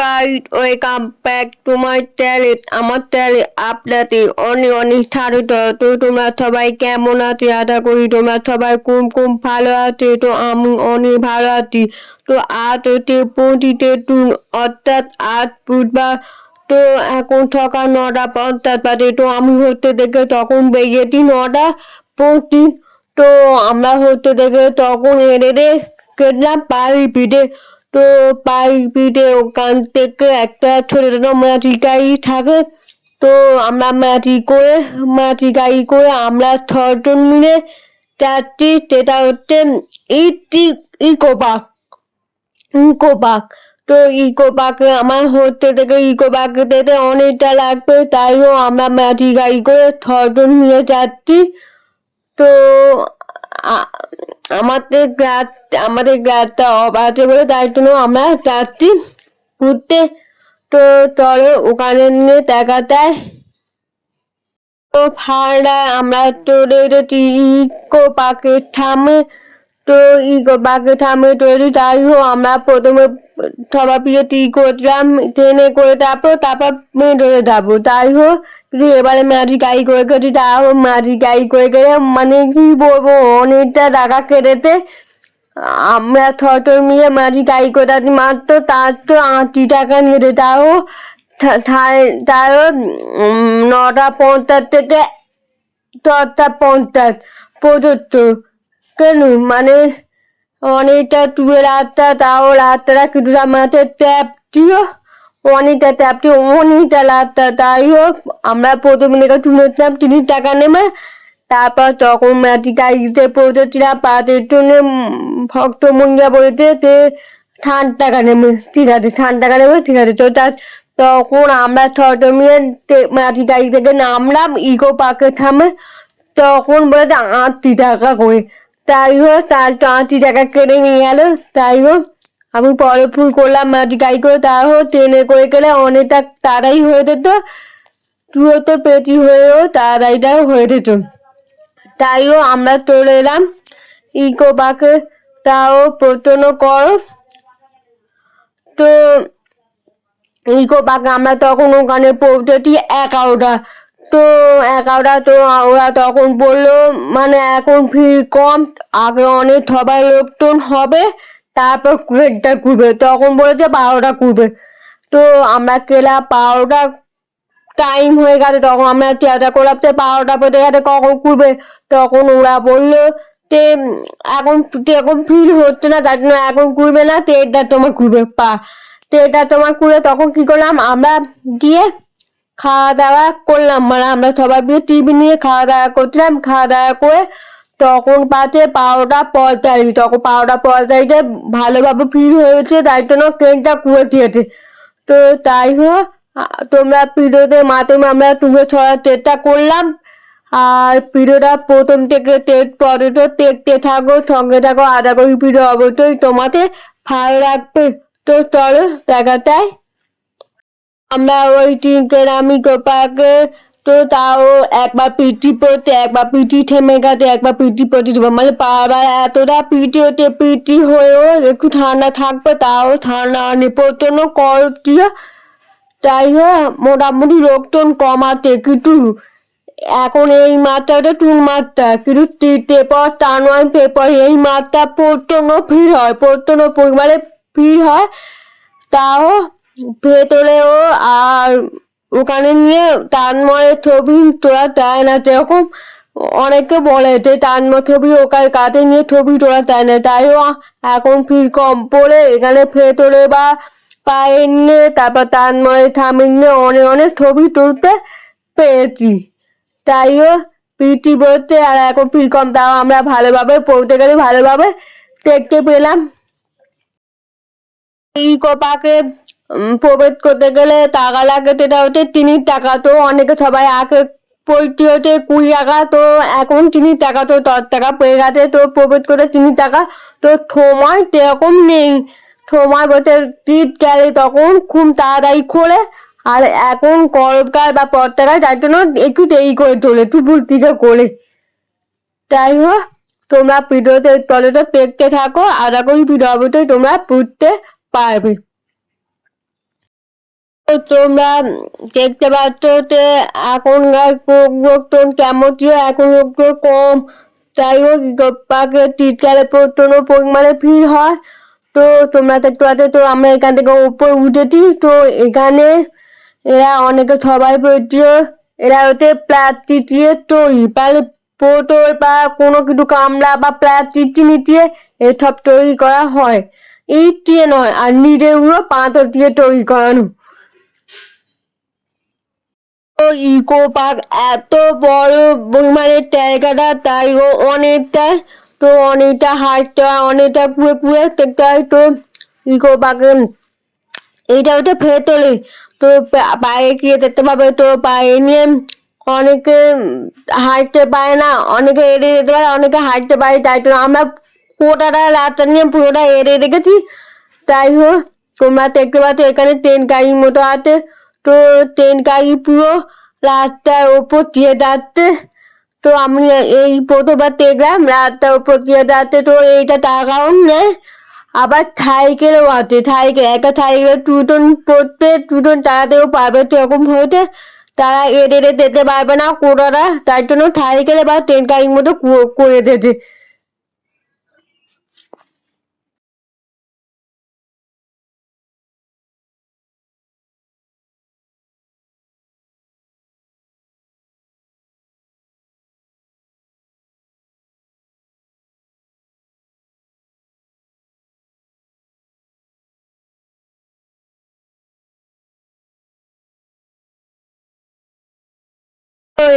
Guys welcome back to my talent আমার talent আপনাদের অনেক অনেক স্বাগত। তো তোমরা সবাই কেমন আছে? আশা করি তোমরা সবাই খুব খুব ভালো আছে। তো আমি অনেক ভালো আছি। তো আজ হচ্ছে পঁচিশে জুন, অর্থাৎ আজ বুধবার। তো এখন সকাল নটা পঞ্চাশ বাজে। তো আমি হচ্ছে দেখে তখন বেরিয়েছি নটা পঁচিশ। তো আমরা হচ্ছে দেখে তখন এড়ে গেলাম পাড়ি পিঠে তো পাড়ি পিঠে ওখান থেকে একটা ছোট ছোট মাটি গাড়ি থাকে। তো আমরা মাটি করে, মাটি গাড়ি করে আমরা ছজন মিলে চারটি সেটা হচ্ছে ইটি, ইকো পার্ক ইকো পার্ক। তো ইকো পার্কে আমার হচ্ছে থেকে ইকো পার্কে যেতে অনেকটা লাগবে, তাইও আমরা মাটি গাড়ি করে ছজন মিলে যাচ্ছি। তো আমাদের গ্রাত আমাদের গ্রাতটা অফ করে তাই জন্য আমরা যাচ্ছি ঘুরতে তো চলো ওখানে নিয়ে যায় তো ফাড়া আমরা তোদের ইকো পার্কের সামনে তো ইকো পার্কের সামনে চলেছি তাই হোক, আমরা প্রথমে সবাই পিছিয়ে টি করলাম ট্রেনে করে তারপর তারপর মেট্রোতে যাব তাই হোক, কিন্তু এবারে ম্যাজি গাড়ি করে তাই হোক ম্যাজি গাড়ি করে গেলে মানে কি বলব, অনেকটা টাকা কেটেছে। আমরা ছজন মিলে মাঝি গাড়ি করে মাত্র তার তো আশি টাকা নিয়েছে। তাও তাও নটা পঞ্চাশ থেকে দশটা পঞ্চাশ পর্যন্ত কেন? মানে অনেকটা টুয়ে রাতটা তাও রাতটা কিছুটা মাঠে ট্যাপ দিও। অনেকটা ট্যাপ দিও অনেকটা রাতটা তাই হোক। আমরা প্রথমে লেগে শুনেছিলাম তিরিশ টাকা নেবে। তারপর তখন গাড়িতে পৌঁছেছিলাম পাতের জন্য ভক্ত মন্দিরা বলেছে যে ঠান্ডা টাকা নেবে ঠিক আছে ঠান্ডা টাকা নেবে ঠিক আছে তো তার তখন আমরা ছটা মিলে গাড়ি থেকে নামলাম ইকো পার্কে থামে। তখন বলেছে, আটটি টাকা করে। তাই হোক, তার তো টাকা কেটে নিয়ে গেল। তাই হোক, আমি পরে ফুল করলাম মাটি গাই করে। তা হোক, ট্রেনে করে গেলে অনেকটা তাড়াই হয়ে যেত। তুইও তো পেটি হয়েও তাড়াইটাও হয়ে যেত। তাইও আমরা চলে এলাম। ইকো পার্কে তাও প্রচণ্ড কর। তো, ইকো পার্কে আমরা তখন ওখানে পৌঁছেছি এগারোটা। তো এগারোটা তো ওরা তখন বলল মানে এখন ভিড় কম, আগে অনেক সবাই লোকজন হবে, তারপর কুড়েটা ঘুরবে তখন বলেছে, বারোটা ঘুরবে তো আমরা কেলা, বারোটা টাইম হয়ে গেছে, তখন আমরা চেষ্টা করলাম যে বারোটা বেজে গেছে, কখন করবে তখন ওরা বলল যে এখন এখন ফিল হচ্ছে না, তার জন্য এখন করবে না তো এটা তোমার করবে পা তো এটা তোমার করে তখন কি করলাম, আমরা গিয়ে খাওয়া দাওয়া করলাম। মানে আমরা সবাই গিয়ে টিভি নিয়ে খাওয়া দাওয়া করছিলাম। খাওয়া দাওয়া করে তখন পাচ্ছে বারোটা পঁয়তাল্লিশ। তখন বারোটা পঁয়তাল্লিশে ভালোভাবে ফিল হয়েছে, তাই জন্য ট্রেনটা কুয়ে দিয়েছে। তো তাই হোক, তোমরা ভিডিওতে মাধ্যমে আমরা তুলে ছড়ার চেষ্টা করলাম। আর ভিডিওটা প্রথম থেকে শেষ পর্যন্ত দেখতে থাকো, সঙ্গে থাকো। আশা করি ভিডিও অবশ্যই তোমাদের ভালো লাগবে। তো চলো, দেখা যায় আমরা ওই গ্রামিক পার্কে তো তাও একবার পিটি পড়তে, একবার পিটি থেমে গেছে, একবার পিটি পড়তে দেবো। মানে বারবার এতটা পিটি হতে পিটি হয়েও একটু ঠান্ডা থাকবে, তাও ঠান্ডা করপ দিয়ে তাই হোক মোটামুটি লোকজন কমাতে কিন্তু এখন এই মাত্রাটা টুন মাত্রা, কিন্তু পেপার টানোয়ান পেপার এই মাত্রা প্রচণ্ড ভিড় হয় প্রচণ্ড পরিমাণে ভিড় হয়। তাও ভেতরেও আর ওখানে নিয়ে তানময়ের ছবি তোলা যায় না, যেরকম অনেকে বলে যে তানময় ছবি ওখানে কাছে নিয়ে ছবি তোলা যায় না। তাইও এখন ভিড় কম পড়ে এখানে ভেতরে বা পায়ে নিয়ে, তারপর তানময়ের সামনে নিয়ে অনেক অনেক ছবি তুলতে পেরেছি। তাইও পিটি বলতে আর এখন ভিড় কম, তাও আমরা ভালোভাবে, পড়তে গেলে ভালোভাবে দেখতে পেলাম। ইকো পার্কে উম, প্রবেশ করতে গেলে টাকা লাগে সেটা হচ্ছে তিরিশ টাকা। তো অনেকে সবাই আগে পোলট্রি হচ্ছে কুড়ি টাকা তো এখন তিনি টাকা তো দশ টাকা পেয়ে গেছে তো প্রবেশ করতে তিরিশ টাকা। তো সময় সেরকম নেই। সময় বলতে টিট গেলে তখন খুব তাড়াতাড়ি খোলে আর এখন গরমকাল বা পরটাকাল তার জন্য একটু দেরি করে চলে একটু ভুল থেকে করে তাই হোক তোমরা ভিডিওতে তো দেখতে থাকো আর এখন ভিডিও অবশ্যই তোমরা বুঝতে পারবে। তোমরা দেখতে পাচ্ছ যে এখনকার পরিবর্তন কেমন এখন একটু কম। তাই হোক পাকে শীতকালে প্রচণ্ড পরিমাণে ভিড় হয়। তো তোমরা দেখতে পাচ্ছ, তো আমরা এখান থেকে উপরে উঠেছি। তো এখানে এরা অনেকে সবাই পড়ছিল এরা হচ্ছে প্লাস্টিক দিয়ে তৈরি তাহলে পোটল বা কোনো কিছু কামলা বা প্লাস্টিক চিনি দিয়ে এসব তৈরি করা হয়। ইট দিয়ে নয়, আর নিরেগুলো পাথর দিয়ে তৈরি করানো। তো ইকো পার্ক এত বড় পরিমাণের জায়গাটা, তাই অনেকটা, তো অনেকটা হাঁটতে হয় অনেকটা কুয়ে দেখতে হয়, তো ইকো পার্কে। এইটা হচ্ছে ভেতরে, তো পায়ে গিয়ে দেখতে পাবে, তো পায়ে নিয়ে অনেকে হাঁটতে পারে না, অনেকে এড়ে যেতে পারে, অনেকে হাঁটতে পারে তাই তো আমরা কোটাটা রাস্তা নিয়ে পুরোটা এড়ে রেখেছি তাই হোক, তোমরা দেখতে পাচ্ছ, এখানে ট্রেন গাড়ির মতো আছে। তো ট্রেন গাড়ি পুরো রাস্তার ওপর দিয়ে যাচ্ছে। তো আমি এই প্রথমবার দেখলাম রাস্তার উপর দিয়ে যাচ্ছে। তো এইটা টাকাও নেয় আবার সাইকেলও আছে সাইকেল একটা সাইকেলে দুজন পড়তে দুজন চালাতেও পারবে সেরকম হয়েছে, তারা এড়ে যেতে পারবে না কোটারা তার জন্য সাইকেলে বা ট্রেন গাড়ির মতো করে দিয়েছে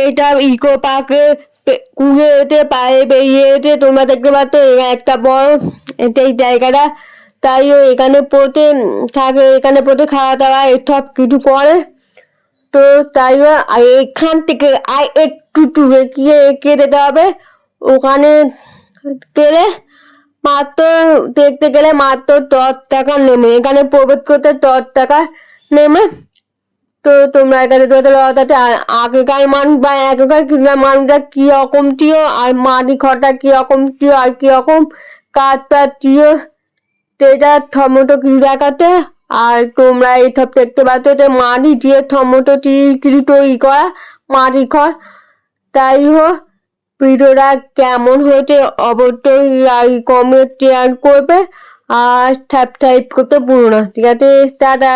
এটা ইকো পার্কে কুড়ে যেতে পায়ে বেরিয়ে যেতে তোমরা দেখতে পাচ্ছ একটা বড় এই জায়গাটা। তাই ও এখানে পড়তে থাকে, এখানে পড়তে খাওয়া দাওয়া এসব কিছু করে। তো তাই এখান থেকে আর একটু টুকে গিয়ে এগিয়ে যেতে হবে। ওখানে গেলে মাত্র, দেখতে গেলে মাত্র দশ টাকা নেমে। এখানে প্রবেশ করতে দশ টাকা নেমে। তো তোমরা এখানে লতাতে আগেকার মানুষ বা এখনকার মানুষরা ছিল আর মাটি খটা ছিল আর কি রকম কাজ টাজ ছিল সেটা টমেটো কিছু দেখাতে। আর তোমরা এইসব দেখতে পাচ্ছ যে মাটি দিয়ে টমেটো কিছু তৈরি করা মাটি খড়। তাই হোক, ভিডিওটা কেমন হয়েছে অবশ্যই লাইক কমেন্ট শেয়ার করবে, আর সাবস্ক্রাইব করতে ভুলো না। ঠিক আছে, টাটা।